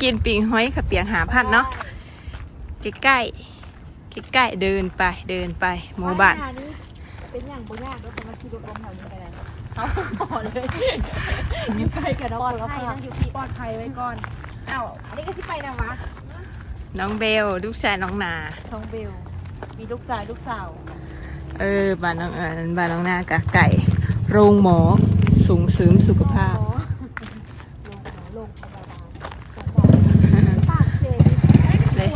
กินปิงห้อยขับเปียงหาพันเนาะใกล้ใกล้ๆใกล้ๆเดินไปเดินไปหมู่บ้านเป็นอย่างบ่ยากแล้วคนมาขี่รถลงแถวนี้ไปแล้วเอาต่อเลยอยู่ไปกับน้องปลอดภัยนั่งอยู่ที่ปลอดภัยไว้ก่อนเอ้าอันนี้ก็ที่ไปนะวะน้องเบลลูกชายน้องนาท้องเบลมีลูกชายลูกสาวเออบ้านน้องเอิญบ้านน้องนากะไก่ โรงหมอสูงเสริมสุขภาพ ลงลงปากเซน เลย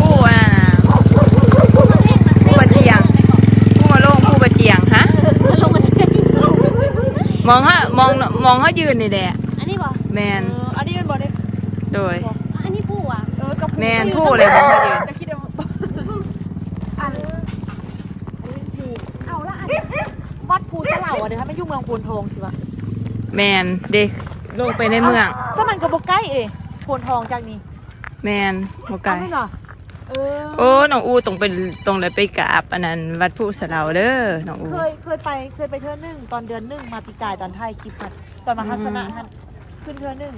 ผู้อะผู้บะเจียง ผู้มาโล่งผู้บะเจียงฮะ ลงมาเซน มองฮะมองมองเขายืนนี่แหละอันนี้บ่แมนเอออันนี้มันบ่ได้โดยอันนี้ผู้อะเออกับแมนผู้เลยมองเขายืนจะคิดว่าอันอันนี้ผู้เอาละอันวัดภูสลาอะเดี๋ยวให้มันอยู่เมืองโพนทองสิวะแมนเด็กลงไปในเมือง สมันกับบใกล้เองโพนทองจากนี้แมนโมไกล เอาไม่เหรอเออ โอ้น้องอูตรงเป็นตรงเลยไปกราบอันนั้นวัดผู้สะเหลาเด้อน้องอูเคยเคยไปเคยไปเทื่อหนึงตอนเดือนหนึ่งมาปีกายตอนถ่ายคลิปอะตอนมาทัศนะท่านขึ้นเทื่อหนึง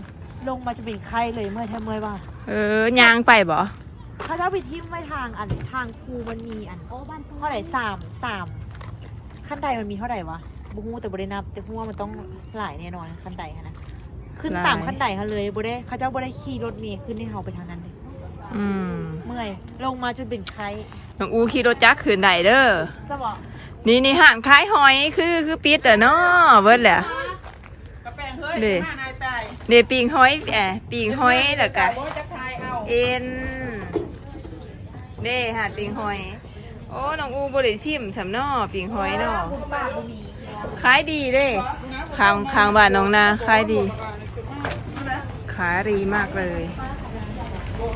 ลงมาจะเป็นไข้เลยเมื่อยแทบเมื่อยว่าเออย่างไปบ่เขาจะเอาไปทิ่มไว้ทางอันทางคูมันมีอันโอ้บ้านเท่าไหร่สามสามขั้นใดมันมีเท่าไหร่วะบุ้งแต่บรินับแต่พูดว่ามันต้องหลายแน่นอนขั้นใดฮะนะขึ้นตามขั้นใดเขาเลยบได้เขาเจ้าบได้ขี่รถเมล์ขึ้นให้เขาไปทางนั้นเลย อืมเมื่อย ลงมาจนเป็นไข้น้องอูขี่รถจักรขึ้นได้เด้อสบอกนี่นี่ห่านขายหอยคือคือปิดอะเนาะเบิดแหละ กระแปงเฮ้ยเด้หน้านายตายเดี๋ยวปิงหอยแอะปิงหอยแล้วก็ โอ้ยจะทายเอาเอ็นเด้หาดปิงหอย โอ้น้องอูบ่ได้ชิมสำเนาะปิงหอยเนาะคุณป้าบุมีขายดีเด้ข้างข้างบ้านน้องนาขายดีขายดีมากเลย บ่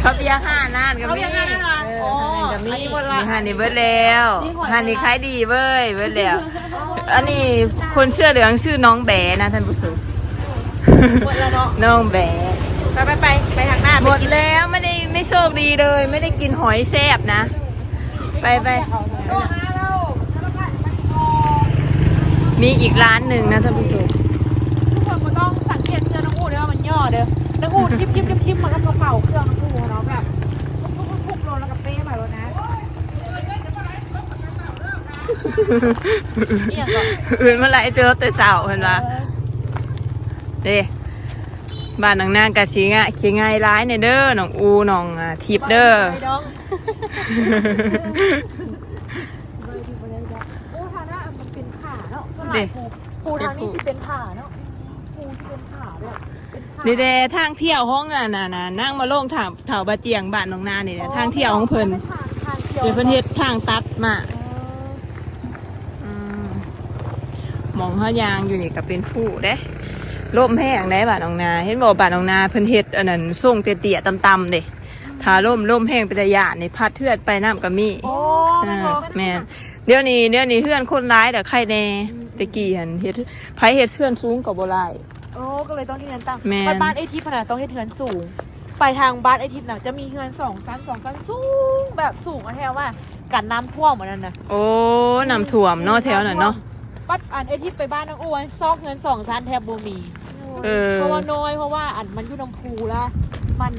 เขาเบียร์ห้านานก็มีเขาเบียร์ห้านานเออ๋ออห้านก็มีอันนี้หมดละ มีห้านนี่เบิดแล้วนี่หมดละห้านนี่ขายดีเว้ยเบิดแล้ว อันนี้คนเสื้อเหลืองชื่อน้องแบนะท่านผู้ชมหมดแล้วเนาะ น้องแบ ไปไปไปไปทางหน้าหมดแล้วไม่ได้ไม่โชคดีเลย ไม่ได้กินหอยแซ่บนะ ไปไปก็หาเรามีอีกร้านหนึ่งนะท่านผู้ชม เด้อน้องอูทิปทิปทิปทิปมันก็กระเป๋าเครื่องน้องอูเนาะแบบพุกพุกพุกโลแล้วกับเป้มาแล้วนะนี่อย่างก่อนอื่นเมื่อไหรเจอแต่เสาเห็นปะเด้บ้านหนังนางกะชิงะชิงไงร้ายในเด้อหนองอูหนองอะทิพย์เด้อไปดองโอ้ทางหน้ามันเป็นขาเนาะส่วนหลายปูปูทางนี้สิเป็นขาเนาะปูที่เป็นขาแบบ เป็นขานี่เด้ทางเที่ยวห้องอะน่ะน่ะนั่งมาโล่งถามเถาบะเจียงบ้านหนองนานี่แหละทางเที่ยวของเพิ่นทางเที่ยวเดี๋ยวเพิ่นเฮ็ดทางตัดมาเอออืมหมองเขายางอยู่นี่ก็เป็นผู้เด้ล่มแห้งได้บ้านหนองนา เห็นบอกบ้านหนองนาเพิ่นเฮ็ดอันนั้นส่งเตี้ยๆต่ำๆเด้ถ้าล่มล่มแห้งเป็นระยะนี่พัดเทือดไปน้ำก็มีโอ้อ่าแม่นเดี๋ยวนี้เดี๋ยวนี้เฮือนคนร้ายแต่ใครแน่ตะกี้หันเฮ็ดไผเฮ็ดเฮือนสูงก็บ่หลาย โอ้ก็เลยต้องที่เฮือนตั้งแม่นบ้านบ้านไอทิพย์ขนาดต้องให้เฮือนสูง ไปทางบ้านไอทิพย์น่ะจะมีเฮือนสองชั้นสองชั้นสูงแบบสูงอะแทว่ากันน้ำท่วมเหมือนนั้นนะโอ้น้ำท่วมเนาะแถวนั้นเนาะ ปัดอันไอทิพย์ไปบ้านน้องอ้วนซอกเงินสองชั้นแทบบ่มีเออ เพราะว่าน้อยเพราะว่าอันมันอยู่น้ำพูละมัน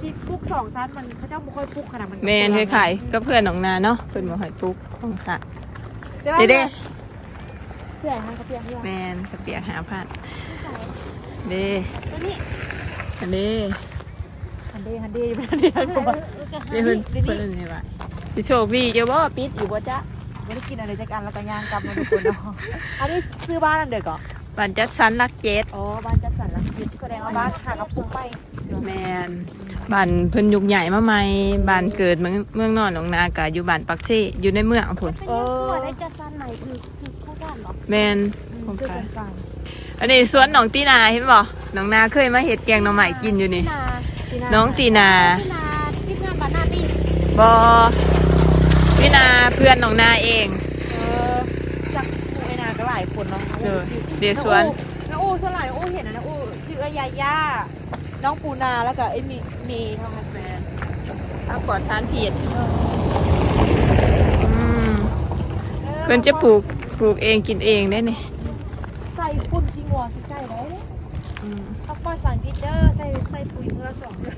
ที่พุกสองชั้นมันเขาเจ้าบ่ค่อยพุกขนาดมันแม่นคล้ายๆก็เพื่อนหนองนาเนาะเพิ่นบ่ให้ปลูกของสระเดี๋ยวเด้เด้ เพื่อนฮะเขาเพื่อนเพื่อนแม่นกระเปียกหาพัดเด้แล้วนี่อันนี้ฮันเดฮันเดอยู่ฮันเดฮันเดเด้เพิ่นเพิ่นอันนี้ว่าสิโชคดีเจ้าบ่ปิดอยู่บ่จ๊ะไม่ได้กินอะไรจากอันแล้วก็ย่างกลับมาทุกคนเนาะอันนี้ซื้อบ้านอันเด็กเหรอบ้านจัดสรรลักเจ็ดอ๋อบ้านจัดสรรลังคิดแสดงว่าบ้านหากระปุกไปแม่นบ้านเพิ่นยุคใหญ่มาใหม่บ้านเกิดเมืองเมืองนอนหนองนาก็อยู่บ้านปักเซอยู่ในเมืองพุ่นเออได้จัดสรรใหม่คือ คือเข้าบ้านเหรอแม่นโอเคกลางอันนี้สวนหนองตีนาเห็นบ่หนองนาเคยมาเห็ดแกงหน่อไม้กินอยู่นี่นาน้องตีนาที่นาที่งานบ้านนาตีบอวินาเพื่อนหนองนาเองเออจากหมู่ไอนาก็หลายคนเนาะเออเดี๋ยวสวนน้องอูส่วนหลายน้องอูเห็นนะน้องอูชื่อว่ายาย่าน้องปูนาแล้วก็ไอ้มีมีทำงานแฟนถ้าปลอดสารพิษอืมเพื่อนจะปลูกปป ลูกเองกินเองได้นี่ใส่ฝุ่นขี้งัวใส่ได้เด้อืมเอาปอดสารพิษเด้อใส่ใส่ปุ๋ยเมื่อละสองเดือน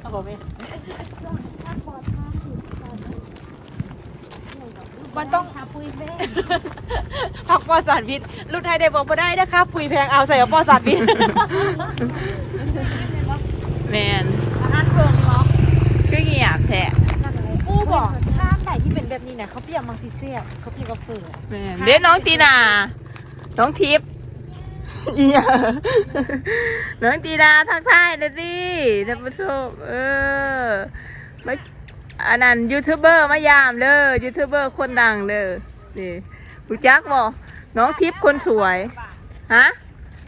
เอาบ่แม่มันต้องหาปุยแม่ผักปอดสารพิษรุ่นไทยได้บอกบ่ได้นะคะปุ๋ยแพงเอาใส่เอาปอดสารพิษแมนอาหารเพิ่งเนาะก็เงียบแท้กูบอกข้ามไหน ที่เป็นแบบนี้เนี่ยเขาเปรียกมังซีเซียเขาเปรียกกับเฟือแมนเด็น้องตีนา น้องทิพย์อีหยังน้องตีนาทักทายเลยดิท่านผู้ชมเออมาอันนั้นยูทูบเบอร์มายามเด้อยูทูบเบอร์คนดังเด้อนี่รู้จักบ่น้องทิพย์คนสวยฮะ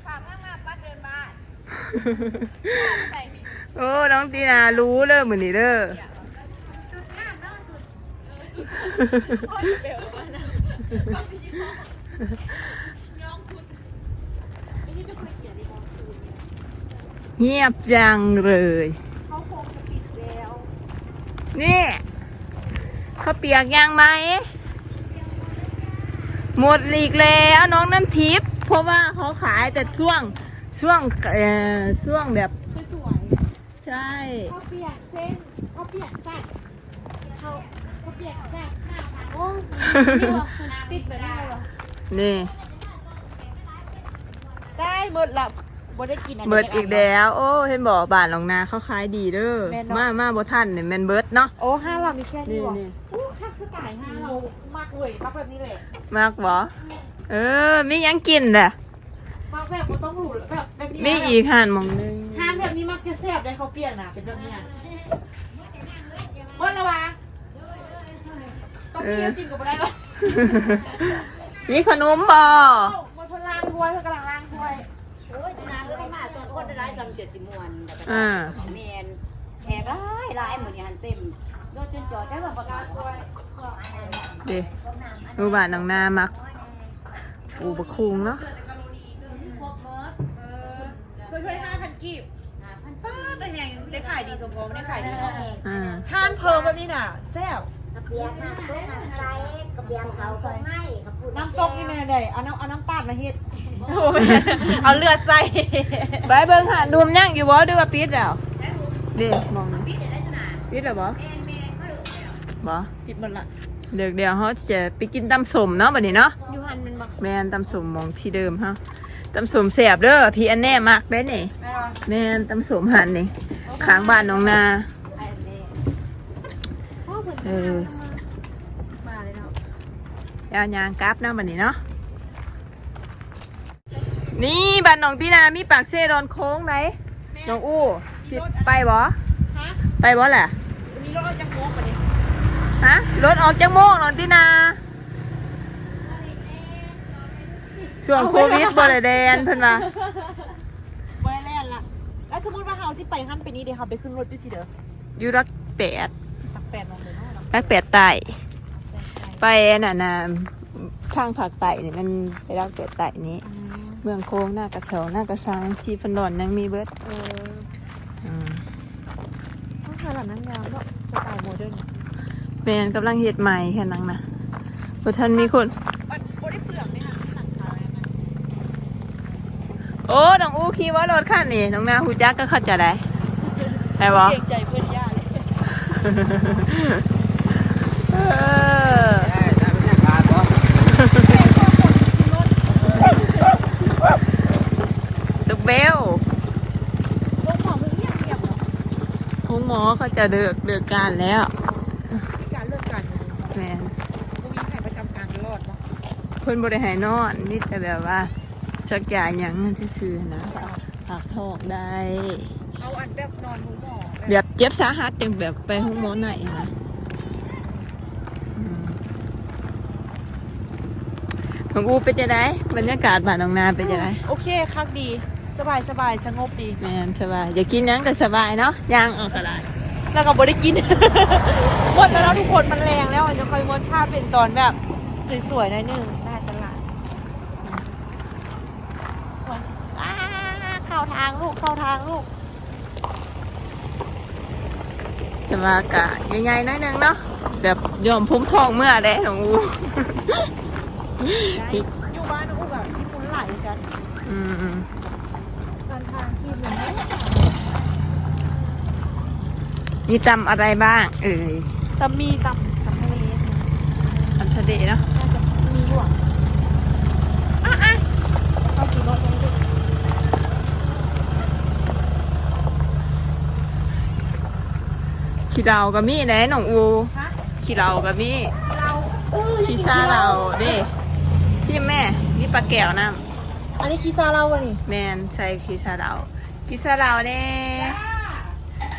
ฝากงามๆปัดเดินบ้านโอ้น้องตีนารู้เด้อมือนี้เด้อ เงียบจังเลย เขาคงจะปิดแล้วนี่เขาวเปียกยังไหม หมดอีกแล้วน้องน้ำทิพย์เพราะว่าเขาขายแต่ช่วงช่วงเอ่อช่วงแบบ สวยใช่ๆเขาเปียกเส้นเขาเปียกแซ่บเขา เขาเปียกแซ่บห้าพันโอ้นี่ว่าคุณติดไปได้วะนี่ได้หมดละบ่ได้กินอันนี้เบิดอีกแล้ว โอ้เห็นบอกบ้านหลองนาเขาขายดีเด้อแม่นเนาะมามาบ่ทันเนี่ยแมนเบิดเนาะโอ้ห้าเรามีแค่นี้นี่วะนี่อู้คักสกายห้าเรามากเลยมากแบบนี้เลยมากบ่เออมีหยังกินเด้อมากแบบบ่ต้องหรูแบบแบบนี้มีอีกห่านหมองหนึงห้ามแบบนี้มักจะแซ่บได้เขาเปลี่ยนนะเป็นแบบนี้นะหมดแล้ววะ ต้องมีน้ำจิ้มกับอะไรวะมีขนมบ่เอ้ามันพนล้างถ้วยเพื่อกำลังล้างถ้วยโอ้ยนางก็มาตัวคนร้ายซ้ำเจ็ดสิมวนอ่าเมนแขกร้ายร้ายเหมือนยันเต็มรถจนจอดได้แบบประกาศถ้วยเด้ดูบ้านหลองนามักปูบะคุงเนาะเคยเคยห้าพันกีบป้าแต่แหงได้ขายดีสมพงษ์ได้ขายดีเนาะอ่าทานเพิ่มแบบนี้น่ะแซ่บ กระเบียงน้ำต้นน้ำใสกระเบียงเขาก็ให้กระปุกน้ำตกนี่เป็นอะไรเอาน้ำเอาน้ำตาลมาเฮ็ดโอ้ยเอาเลือดใส่ไปเบิ่งหาดูมนยังอยู่บ่ดูว่าปิดแล้วเด้มองปิดแล้วบ่บ่ปิดหมดละเดี๋ยวเดี๋ยวเขาจะไปกินตำสมเนาะบัดนี้เนาะยูฮันมันบอกแม่นตำสมหมองที่เดิมฮะตำสมแสบเด้อพี่อันแน่มากได้นี่แม่นตำสมหันนี่ข้างบ้านน้องนาพ่ อเพิ่นเออมาเลยเนาะยาวยางกราฟนะบัดนี้เนาะนี่บ้านน้องตีนามีปากเซรอนโค้งไหนน้องอู้สิไปบ่ฮะไปบ่แหละวันนี้รถเราจะโค้งมาเนี่ยฮะรถออกจากโมงน้องตีนาช่วงโควิดบ่ได้แดนเพิ่นว่าบ่ได้แล่นละแล้วสมมติว่าเฮาสิไปขั้นไปนี้เดี๋ยวเขาไปขึ้นรถด้วยสิเด้ออยู่รักแปดตักแปดลงเลยเนาะ รักแปดไต่ไปน่ะนะทางภาคใต้นี่มันไปรักแปดไต่นี้ เมืองโค้งหน้ากระเสาหน้ากระซังชีพันดอนยังมีเบิดเอออืมต้องขนาดนั้นยาวเนาะสไตล์โมเดิร์นแมนกำลังเฮ็ดใหม่แค่นั้นนะบ่ทันมีคนมันบ่ได้เปลือกเนี่ยค่ะหนังขาวเนี่ยนะโอ้น้องอู้ขี่ว่ารถคันนี่น้องนาหูจักก็เข้าใจได้ได้บ่เกรงใจเพื่อนย่าเลยเออตุกเบลคุณหมอเขาจะเดือกเดือกการแล้วการเลิกการแมนกูมีแผนประจำการตลอดเนาะเพิ่นบ่ได้ให้นอนนี่แต่แบบว่าชักยาหยังซื่อนะปากทอกได้เอาอันแบบนอนหูหมอแบบเจ็บสาหัสจังแบบไปห้องหมอไหนนะอืม ของอูเป็นจะได้บรรยากาศบ้านน้องนาเป็นจะได้โอเคคักดี สบายสบายสงบดี แมนสบายอย่ากินหยังก็สบายเนาะย่างออกตลาดแล้วก็บ่ได้กิน หมดแล้วนะทุกคนมันแรงแล้วมันจะค่อยมดถ้าเป็นตอนแบบสวยๆหน่อยหนึงหน้าตลาดอ้าเข้าทางลูกเข้าทางลูก แต่ว่ากะใหญ่ๆหน้อยหนึงเนาะแบบยอมพุ่มทองเมื่อได้น้องอู อยู่บ้านอู้แบบที่มุนไหลกันอืมอืมการทางที่มันไม่มีตำอะไรบ้าง เอ่ยตำมีตำตำทะเลตำทะเลเนาะน่าจะมีหลวงอะอะเอากี่รถนี้ดูขี้เราก็มีไหนน้องอูฮะขี้เราก็มีเราเออขี้ซาเราเด้ ชิมแม่ นี่ปลาแก้วน้อันนี้คีซาเราวะนี่ำแมนใช่ขี้ซาเราขี้ซาเราเน่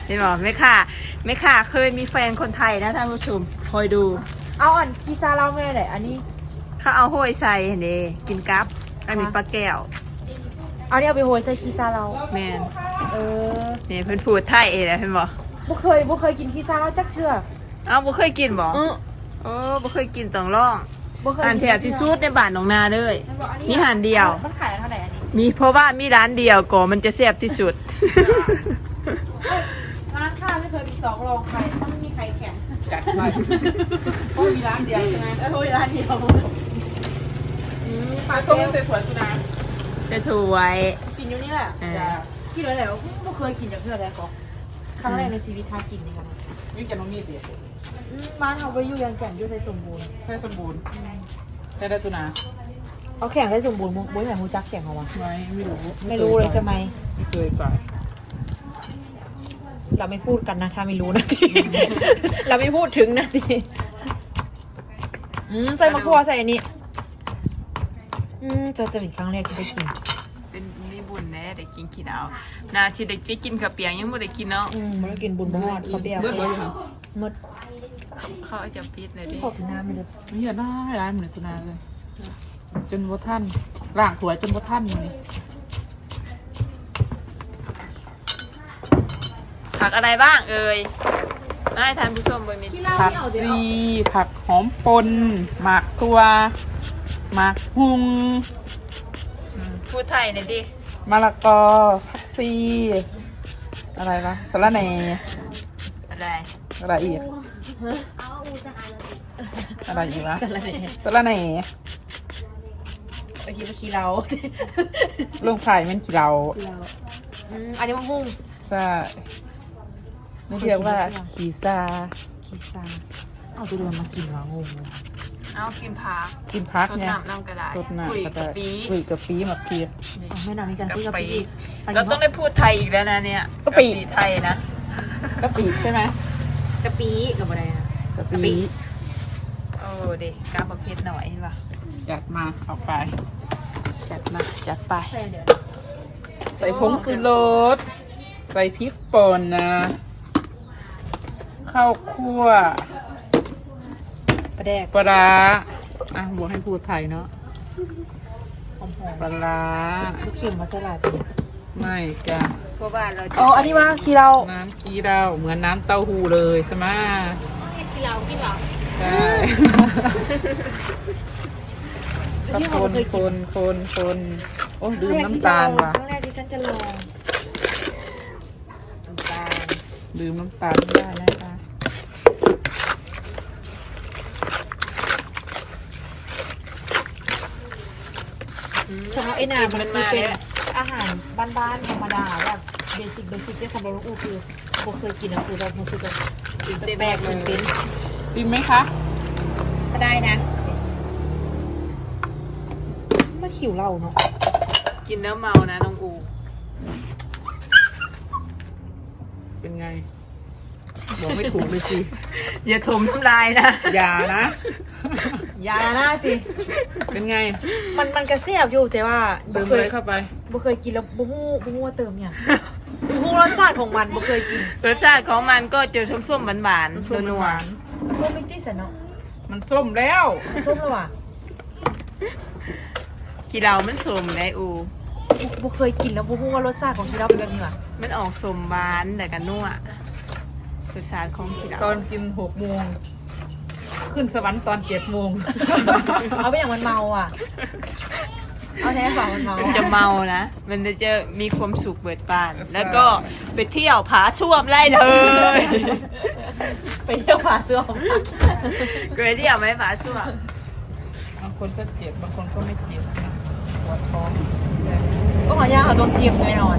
เห็นบอกไม่ค่ะไม่ค่ะ เคยมีแฟนคนไทยนะท่านผู้ชมคอยดู เอาอันคีซาเราแม่ไหนอันนี้ เขาเอาห้วยใส่เด้กินกับอันนี้ปลาแก้ว เอานี่เอาไปโหยใส่คีซาเรา แมนเออนี่เพิ่นพูดไทยเองเห็นบอกบ่เคยบ่เคยกินคีซาเราจักเทื่อเอ้าบ่เคยกินบ่เออโอ้บ่เคยกินต้องลอง บ่เคยอาหารแถบที่สุดในบ้านหนองนาเลย มันบอกอันนี้มีอาหารเดียว มันขายเท่าไหร่อันนี้มีเพราะว่ามีร้านเดียวก็มันจะแซ่บที่สุดร้านข้าวไม่เคยมีสองรองใครต้องมีใครแข่งจัดไปเพราะมีร้านเดียวใช่ไหมเออมีร้านเดียวปลาต้มใส่ถั่วตุนาจะถวยกินอยู่นี่แหละอ่าจ้ากินเลยแหละไม่เคยกินจากเพื่อนเลยก็ค รั้งแรกในชีวิตทากินนี่ครับมีแกนน้องมีดเดียวอืมบ้านเขาไปอยู่ยังแก่นอยู่ในสมบูรณ์ใช่สมบูรณ์ใช่ได้ตุนาเอาแข่งได้สมบูรณ์มุ้งมุ้ยแบบมูจักแข่งเขาวะไม่ไม่รู้ไม่รู้เลยใช่ไหมไม่เคยไปเราไม่พูดกันนะ ถ้าไม่รู้นะทีเราไม่พูดถึงนะทีอืมใส่มะขัวใส่อันนี้อืมจะจะเป็นครั้งแรกที่ได้กินเป็นมี บุญแน่ได้กินขี้ดาวนาชิได้ไปกินกับเปียงยังบ่ได้กินเนาะอืมมันก็กินบุญบ่ฮอดเขาเบี้ยวเลือดเลยค่ะหมดเขาเอาจะปิดเลยดิขอบคุณน้ำไปเลยนี่อย่าได้ร้านเหมือนตุนาเลย จนวัท่านร่างถั่วจนวัท่านเลยผักอะไรบ้างเอ่ยให้ท่านผู้ชมเบิ่งนิดผักซีผักหอมปนหมากตัวหมากหุงอืมพูดไทยหน่อยดิ มะละกอผักซีอะไรวะสะระแหน่อะไรอะไรอีกเอาอูสะอาดเลยอะไรอีกวะสลัดแหน่สะระแหน่ไปคิดว่าขี้เราลงไข่มันกี่เราอืมอันนี้มันหุ้งใช่นี่เรียกว่าขีซาขี้ซาเอาตัวเดิมมากินวะงงเลย เอากินผักกินพักสดเนี่ยน้ำน้ำกระดาษสดหนักคุยก็กับได้ปีคุยกับปีหมักเพีย เอาแม่น้ำมีการกับตีกับปีปีกเราต้องได้พูดไทยอีกแล้วนะเนี่ยกะปิบไทยนะกะปิใช่ไหมกะปีกับอะไรนะ กะกะปิ ปิโอ้เด็กกาบเพชรหน่อยเห็นปะจัดมาเอาไป จัดมาจัดไปใส่เดี๋ยวใส่ผงสุรสใส่พริกป่นนะ ข้าวคั่วประ แดกปลาร้าอะบอกให้พูดไทยเนาะหอมปลาร้าๆลูกชิ้นมาใส่หลายปีไม่จ้ะเพราะว่าเราจะอ๋ออันนี้ว่าขี้เราน้ำกีเราเหมือนน้ำเต้าหู้เลยใช่ไหมเฮ็ดที่เรากินเหรอใช่ก็คนคนคนคนโอ้ดื่มน้ำตาลว่ะครั้งแรกที่ฉันจะลองน้ำตาลดื่มน้ำตาลไม่ได้นะคะ สำหรับไอ้นามันมันคือมาเป็นแล้วอาหารบ้านๆธรรมดาแบบเบสิกเบสิกที่สำหรับลูกอูคือโบเคยกินนะคือแบบรู้สึกแบบแปลกๆตื่นเต้นซิมไหมคะ ก็ได้นะมาขิวเราเนาะกินแล้วเมานะน้องอู เป็นไง บอกไม่ถูกเลยสิ อย่าถมน้ำลายนะ อย่านะอ ย่านะสิเป็นไงมันมันกระเสียบอยู่แต่ว่าบ่เติมเคเลยยเข้าไปบ่เคยกินแล้วบ่ฮู้บ่ฮู้ว่าเติมอย่างบ่ฮู้รสชาติของมันบ่เคยกินรสชาติของมันก็จะส้มๆหวานๆส้มนัวหวานส้มมิติสนเนาะมันส้มแล้วส้มแล้วว่ะๆขี้เรามันสมไงอูบ่บ่เคยกินแล้วบ่ฮู้ว่ารสชาติของที่เราเป็นแบบนี้ว่ะมันออกสมหวานแต่กันนัวรสชาติของขี้เราตอนกินหกโมง ขึ้นสวรรค์ตอนเจ็ดโมงเอาไปอย่างมันเมาอะ เอาแท้เปล่ามันเมามันจะเมานะ มันจะมีความสุขเบิดบาน แล้วก็ไปเที่ยวผาช่วมไล่เลย ไปเที่ยวผาเสื้อมเคยเที่ยวไหมผาช่วมเอาบางคนก็เจ็บบางคนก็ไม่เจ็บนะปวดท้องก็ขอยาเอาโดนเจียมแน่นอน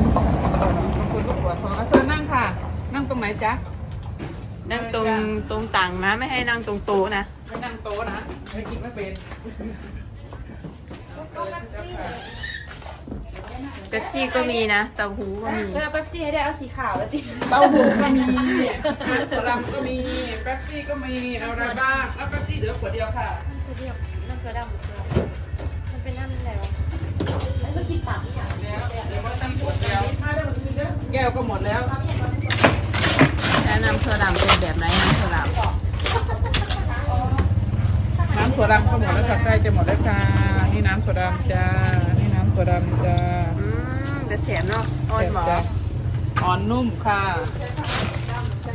บางคนก็ปวดท้องอะเชิญนั่งค่ะ นั่งตรงไหนจ๊ะ นั่งตรงตรงต่างนะ ไม่ให้นั่งตรงโต๊ะนะ ไม่นั่งโต๊ะนะ ไม่กินไม่เป็นเป๊ปซี่ก็มีนะเต้าหู้ก็มีเออเป๊ปซี่ให้ได้เอาสีขาวแล้วติเต้าหู้ก็มีน้ำถั่วดำก็มีแป๊บซี่ก็มี เอาอะไรบ้างแล้วแป๊บซี่เหลือขวดเดียวค่ะน้ำกระดำมันเป็นน้ำอะไรวะมันกินปากนี่อย่างแล้วเดี๋ยวว่าตั้งขวดเดียวแก้วก็หมดแล้ว แนะนำเธอดำเป็นแบบไหนน้ำเธอดน้ำถั่วดำก็หมดแล้วค่ะใกล้จะหมดแล้วค่ะนี่น้ำถั่วดำจ้านี่น้ำถั่วดำจ้าำอืมแต่แฉมเนาะอ่อนหมอจ้ะอ่อนนุ่มค่ะ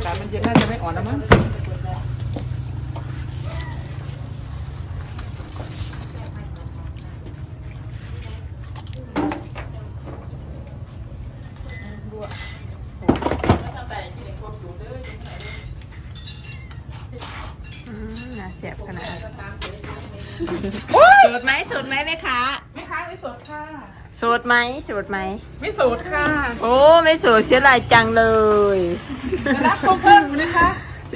แต่มันเย็นน่าจะไม่อ่อนแล้วมั้ง ไหมสูตรไหม ไม่สูตรค่ะโอ้ไม่สูตรเสียดายจังเลยจะรับเพิ่มนะคะ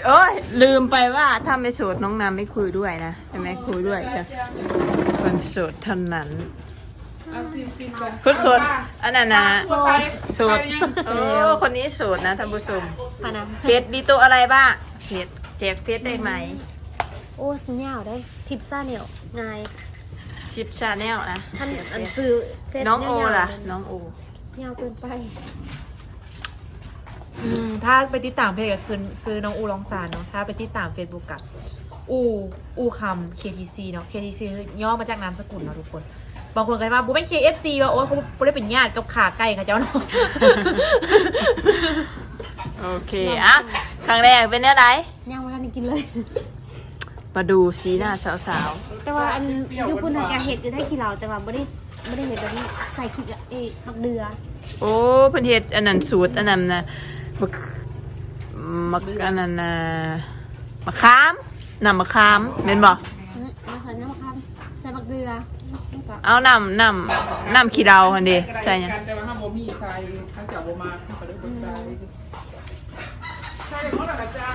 โอ้ยลืมไปว่าถ้าไม่สูตรน้องน้ำไม่คุยด้วยนะใช่ไหมคุยด้วยจะคนสูตรเท่านั้นเอาซิมซิมกันคุณสูตรอันนั้นนะสูตรใส่สูตรใยังโอ้คนนี้สูตรนะท่านผู้ชมพานะเฟซดีตัวอะไรบ้างเฟซแจกเฟซได้ไหมโอ้สัญญาได้ทิปซ่าเหนียวไง ชิปชาแนลนะท่านอันซื้อเฟซน้องโอยาวๆล่ะนั่นน้องโอยาวเกินไปอืมถ้าไปติดตามเพจก็คือซื้อน้องอูลองซานเนาะถ้าไปติดตาม Facebook กับ อูอูคำ KTC เนาะ KTC ย่อมาจากนามสกุลเนาะทุกคน บางคนก็ว่าบูเป็น KFC ว่าโอ้ยเขาไม่ได้เป็นญาติกับขาไก่ค่ะเจ้าเนาะโอเค อะ ครั้งแรกเป็นอะไรยังไม่ทันได้กินเลย มาดูสีหน้าสาวแต่ว่าอันอยูปุ่นทางการเห็ดอยู่ได้กี่เหล่าแต่ว่าไม่ได้ไม่ได้เห็ดแบบนี้ใส่ขี้กะเอ๊ะมักเดือๆ โอ้เพิ่นเฮ็ดอันนั้นสูตรอันนั้นนะมักมักอันนั้นนะมะขามน้ำมะขามเป็นบ่อืมมาใส่น้ำมะขามใส่มักเดือเอาน้ำน้ำน้ำขี้เราหั่นดิใส่หยังแต่ว่าห้ามโบมีใส่ทั้งจากโบมาทั้งกระดูกใส่ใส่หมดแล้วจ้า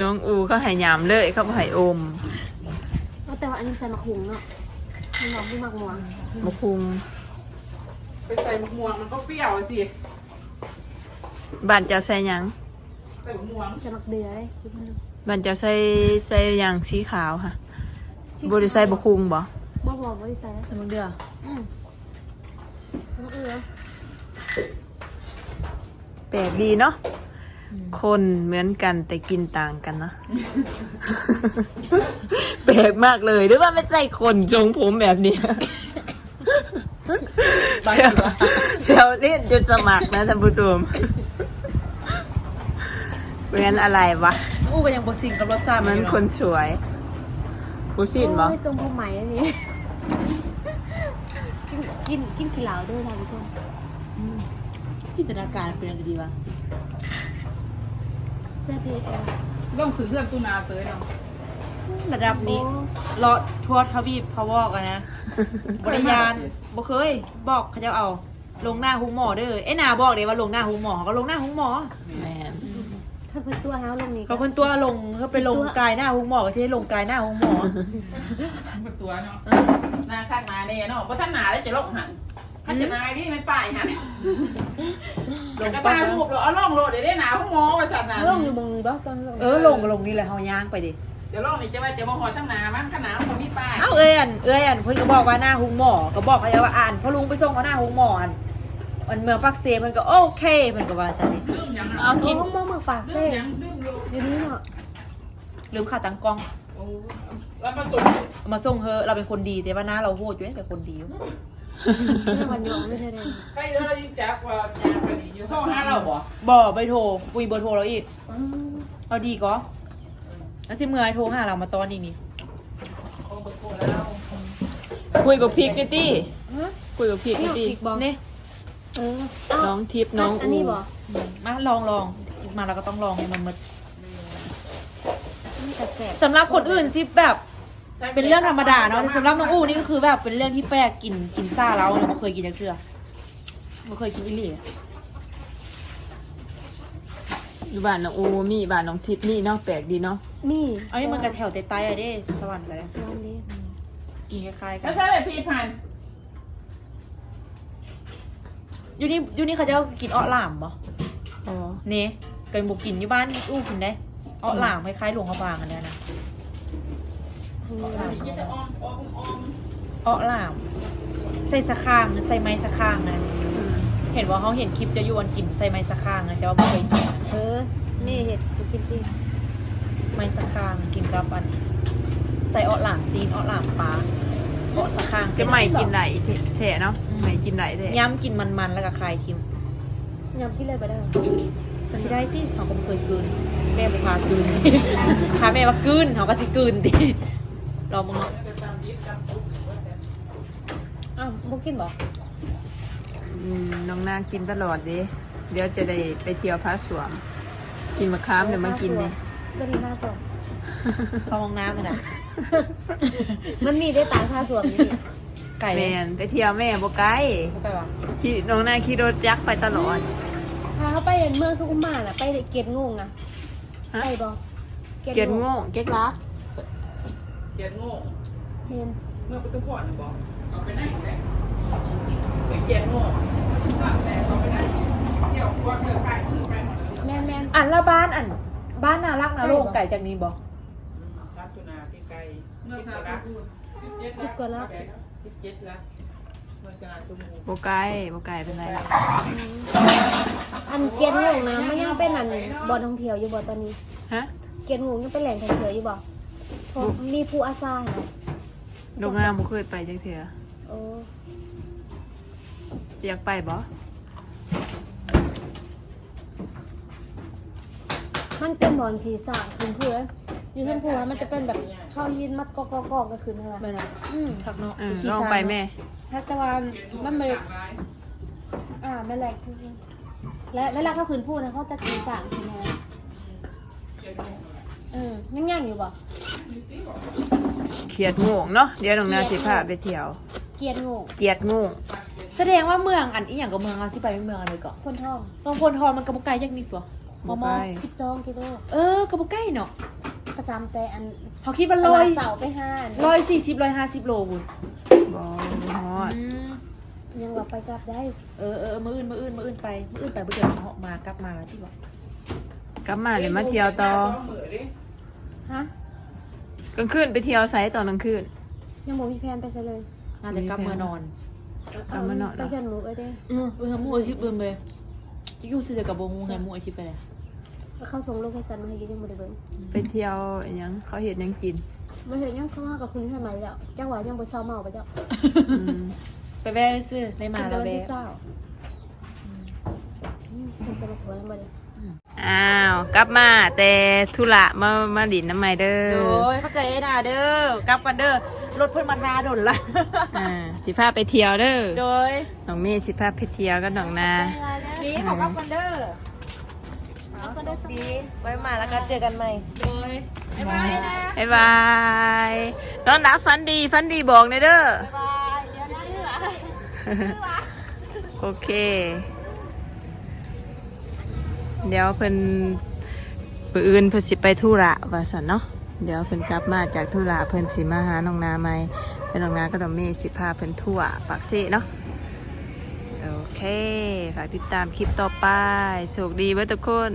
น้องอูเขาให้ยามเลยเขาบ่ให้อมเอาแต่ว่าอันนี้ใส่มะขุงเนาะมันบอกที่มักม่วงมะคุงไปใส่มะม่วงมันก็เปรี้ยวสิ บ้านเจ้าใส่หยังใส่มะม่วงใส่มักเดือเลยอยู่พุ่นบ้านเจ้าใส่ใส่หยังสีขาวค่ะบ่ได้ใส่มะคุงบ่บ่บอกบ่ได้ใส่มึงเดืออืมมักเดือ แปลกดีเนาะ คนเหมือนกันแต่กินต่างกันเนาะแปลกมากเลยหรือว่าไม่ใช่คนทรงผมแบบเนี้ยเดี๋ยวเดี๋ยวนี่จะสมัครนะท่านผู้ชมเหมือนอะไรวะอูก็ยังบซิงกับรสชาติเหมือนคนสวยกูสินบ่โอ้ยทรงผมใหม่อันนี้กินกินขี้เหลาด้วยท่านผู้ชมจินตนาการเป็นยังไงดีวะเสื้อเพชรเออต้องถึงเรื่องตู้นาเสยเนาะระดับนี้รอทัวร์ทวีปพาวอกอะนะบริยานบ่เคย บอกเขาจะเอา ลงหน้าหุ้งหมอเด้อไอ้นาบอกเด้ว่าลงหน้าหุ้งหมอก็ลงหน้าหุ้งหมอแมนถ้าเพิ่นตัวเฮาลงนี้ก็คนตัวลงเขาไปลงกายหน้าหุ้งหมอก็ที่ลงกายหน้าหุ้งหมอเป็นตัวเนาะหน้าข้างหน้าเนี่ยเนาะเพราะท่านหนาแล้วจะลงหัน ท่านจะนายนี่มันป้ายหันลงกระตารูปเราเอาล่องโลดเดี๋ยวได้หนาพวกหมอว่าสัตว์น่ะลงอยู่บงนี้บ่ตอนลงเออลงก็ลงนี่แหละเฮาย่างไปดิเดี๋ยวล่องนี่จะว่าจะมาหอทั้งหนามั้งขนาดมันมีป้ายเอ้าเอ้ยอันเอ้ยอันเพิ่นก็บอกว่าหน้าหุ้งหมอก็บอกเขาจะว่าอ่านพอลุงไปส่งเขาหน้าหุ้งหมออันมันเมืองปักเซเพิ่นก็โอเคเพิ่นก็ว่าจังนี้ลืมยังเอาโอ้กินห้องมอมือปากลืเซ่มยังลืมโลอยู่นี่เนาะลืมขาตังกล้องโอ้แล้วมาส่งเอามาส่งเธอะเราเป็นคนดีแต่ว่าหน้าเราโหดอยู่แต่คนดี อยู่เรื่องวันยองไม่ได้เลยใครเยอะยิ่งแจ๊กว่ายางไปดีอยู่โทรหาเราบ่บอกไปโทรปุยเบอร์โทรเราอีกอืมเอาดีก็แล้วสิเมื่อยโทรหาเรามาตอนนี้นี่คุยกับพีกนิตี้คุยกับพีกนี่นิเอาตี้อีกบ่เนี่ยเออเาน้องทิพย์น้องอันอูนี้บ่มาลองลองมาเราก็ต้องลองให้มันหมดนี่แต่แสบสำหรับคนอื่นสิแบบ เป็นเรื่องธรรมดาเนาะสำหรับน้องอู้นี่ก็คือแบบเป็นเรื่องที่แปลกกินกินซ่าแล้วเนี่ยไม่เคยกินจักเทื่อไม่เคยกินอิลี่อยู่บ้านน้องโอมีบ้านน้องทิพย์มีเนาะแปลกดีเนาะนี่อันนี้มันกระแถวเตใต้อะเด้สวรรค์ไปแล้วลองดิกินคล้ายๆกัก็น ใช่เลยพี่พันอยู่นี่อยู่นี่เขาจะกินอ้อหลามบ่อ๋อเน่เคยบุกกินอยู่บ้านอู้กินได้อ้อหลามคล้ายๆหลวงพระบางกันเนี่ยนะ กินแต่ออหลาม ใส่สะข้างใส่ไม้สะข้างนะ เห็นว่าเขาเห็นคลิปจะยวนกินใส่ไม้สะข้างนะแต่ว่าไม่เคยกินเออนี่เห็ดกูกินดิไม้สะข้างกินกับอัน ใส่เออหลามซีนเออหลามปลาเอ้อสะข้างจะใหม่กินไหนแท้เนาะใหม่กินไหนแท้ย้ำกินมันๆแล้วก็คลายคิมยำกินเลยไปได้แต่ที่ได้ที่เขาก็เคยกืนแม่บุพากืนพาแม่ว่ากืนเขาก็สิกืนดิ ลองมึงเนาะอ้าวบุกินบอกอืมน้องนางกินตลอดเดิเดี๋ยวจะได้ไปเที่ยวพระสวง กินมะขามเดี๋ยวมากินนี่จะดีมากก่อนเข้าห้องน้ำกันนะมันมีได้ต่างค่าส่วนนี่ไก่แมนไปเที่ยวแม่บ่ไกลไก่วะขี่น้องนางขี่รถยักษ์ไปตลอด พาเขาไปเมืองสุขุมมาน่ะ ไปเกียรติงงอะฮะไปบอกเกียนโง่เก๊กลัก เกียดโง่เห็นเมื่อประตูพ่อนบอกเอาไปไหนเลยไปเกียดโง่เอาไปไหนเที่ยวว่าเธอใส่มือไปหมดเลยแมนแมนอันละบ้านอัน บ้านน่ารักนะไก่โล่งบ่ไก่จากนี้บอกรัตุนาที่ไกลเมื่อสิบซากว่าสละกุลสิบเจ็ดสิบกว่าลักสิบเจ็ดละเมื่อชนะสมูบ่ไกลบ่ไกลเป็นไรหรอกอันเกียรติงงนะมันยังเป็นอันบ่อนท่องเที่ยวอยู่บ่ตอนนี้ ฮะ เกียรติงงยังเป็นแหล่งท่องเที่ยวอยู่บ่ เพราะมีผู้อาซานะน้องนางบ่เคยไปจังเทื่อโอ้อยากไปบ่มันเป็นบ่อนที่สร้างขึ้นเพื่ออยู่ท่านผู้ว่ามันจะเป็นแบบเข้ายินมัดกอกอกก็ขึ้นนั่นแหละไม่นะอืมทักเนาะเออขี้ลองซาไปเนาะแม่แต่ว่ามันไม่สั่งร้ายอ่าแม่แหลกคือและเวลาเขาขืนพูดนะเขาจะกินสามทีนะเจ็ดโมง เออยังย่างอยู่บ่เขียดโง่เนาะเดี๋ยวน้องนางสิพาไปเที่ยว เกียรติโง่เกียดโง่แสดงว่าเมืองอันอีหยังกับเมืองอะที่ไปเป็นเมืองอะไรก่อนคนท่องตรงพลทองมันกระบุกไก่ยังมีตัวมบ่อมไปอสิบสองกิโลเออกระบุกไก่เนาะกระซามแต่อันเขาคิดว่าตร้อลายดเสาไปห้าอันร้อยสี่สิบร้อยห้าสิบโลบุญบ่บ่ฮอดอืมยังว่าไปกลับได้เออเออมืออื่นมืออื่นมืออื่นไปมืออื่นไปมือเดียวเหาะมากลับมาแล้วที่บอก กลับมาเลยมาเที่ยวต่อฮะกลางคืนไปเที่ยวไสตอนกลางคืนยังบ่มีแผนไปซะเลยน่าจะกลับมานอนกลับมานอนไปเนาะเขียนหมูเอ้ยเด้เออเออมูไอทิพย์เบิ่มเลยจะอยู่ซื้อกับโบงูไงมูไอทิพย์ไปเลยแล้วเขาส่งโลเคชั่นมาให้กินยังบ่ได้เบิ่งไปเที่ยวอิหยังเขาเห็นยังกินมาเห็นยังเขามากับคุณขึ้นมาแล้วจังหวะยังบ่เศร้าเมาไปเจ้าอืมไปแวะซื้อได้มาเป็นแล้ววันแวะที่เศร้าอืมเป็นสนุกหัวยังบ่ได้ อ้าว กลับมาแต่ธุระมามาดินน้ำใหม่เด้โดอยเข้าใจนะเด้อกลับกันเด้อรถเพิ่นมาทาดนละอ่าสิพาไปเที่ยวเด้อโดยน้องเมย์สิพาไปเที่ยวกับน้องนานี่ของกลับกันเด้อเอาคนดีไว้มาแล้วก็เจอกันใหม่โดยบ๊ายบายนะบ๊ายบายตอนรับฟันดีฟันดีบอกเลยเด้อบ๊ายบายเดี๋ยวนะเด้อโอเค เดี๋ยวเพิ่นปือื่นเพิ่นสิไปธุระว่าสันเนาะเดี๋ยวเพิ่นกลับมาจากธุระเพิ่นสิมาหาน้องนาไหม่แล้วน้องนาก็ต้องมีสิพาเพิ่นทั่วปากเสเนาะโอเคฝากติดตามคลิปต่อไปโชคดีเว้ยทุกคน